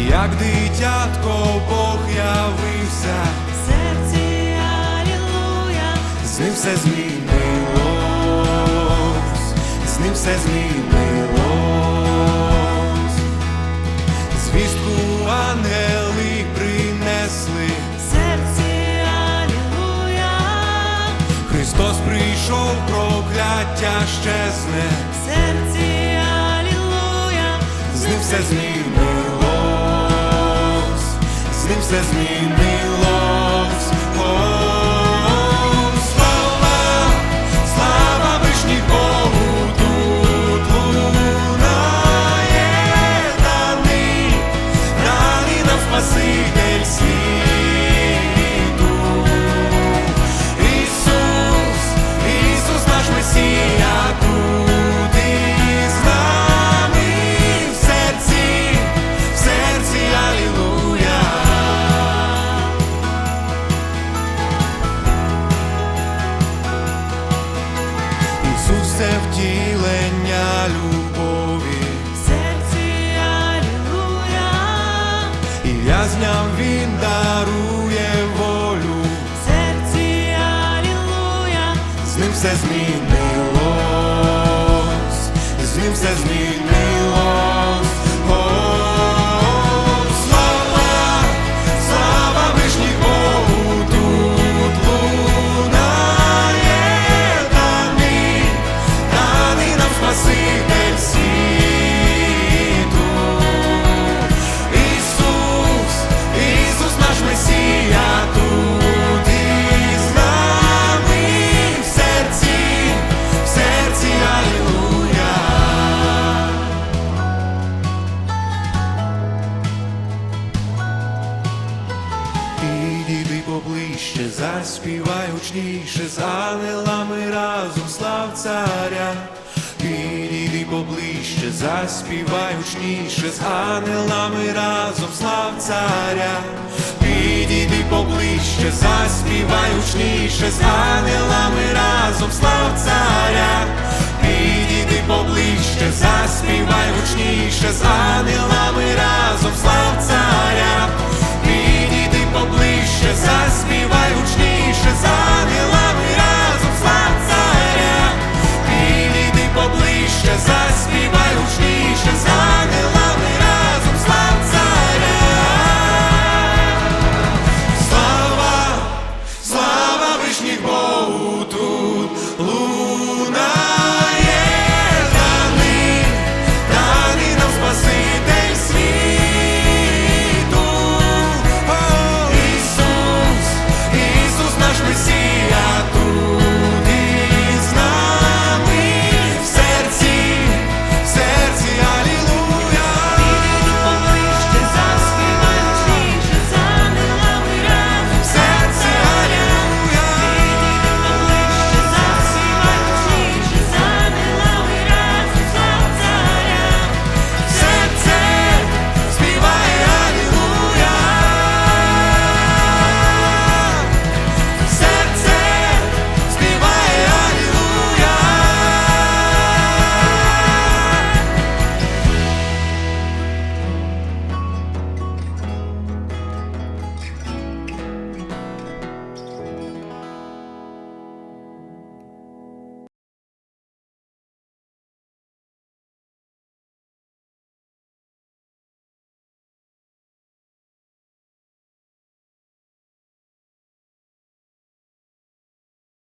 як дитятко Бог явився, В серці Алілуя, з ним все змінилось, з ним все змінилось, звістку ангели принесли, в серці Алілуя, Христос прийшов, прокляття щезне, в серці Алілуя, з ним все змінилось, з ним все це втілення любові, в серці Алілуя, і в'язням Він дарує волю, в серці Алілуя, з ним все змінилось, Підійди заспівай гучніше з ангелами разом слав царя. Підійди поближче, заспівай гучніше з ангелами разом слав царя. Підійди поближче, заспівай гучніше з ангелами разом слав царя. Підійди поближче, заспівай гучніше з ангелами разом слав царя заспівай гучніше за